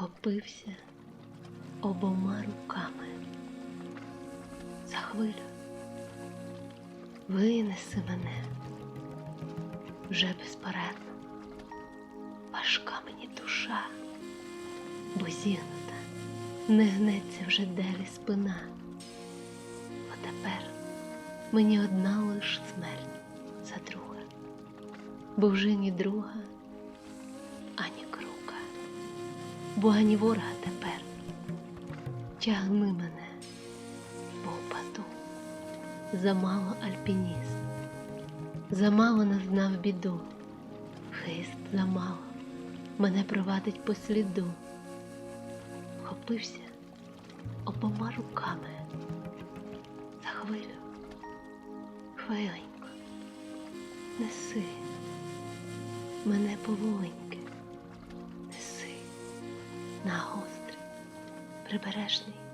вхопився обома руками за хвилю. Винеси мене вже безпорадно, важка мені душа, бо зігнута, не гнеться вже далі спина. Бо тепер мені одна лиш смерть за друга, бо вже ні друга, бо ані ворога тепер. Тягни мене, бо впаду. Замало альпініст, замало назнав біду, хист замало, мене провадить по сліду. Хопився обома руками за хвилю. Хвиленько, неси мене поволеньки, на гострий прибережний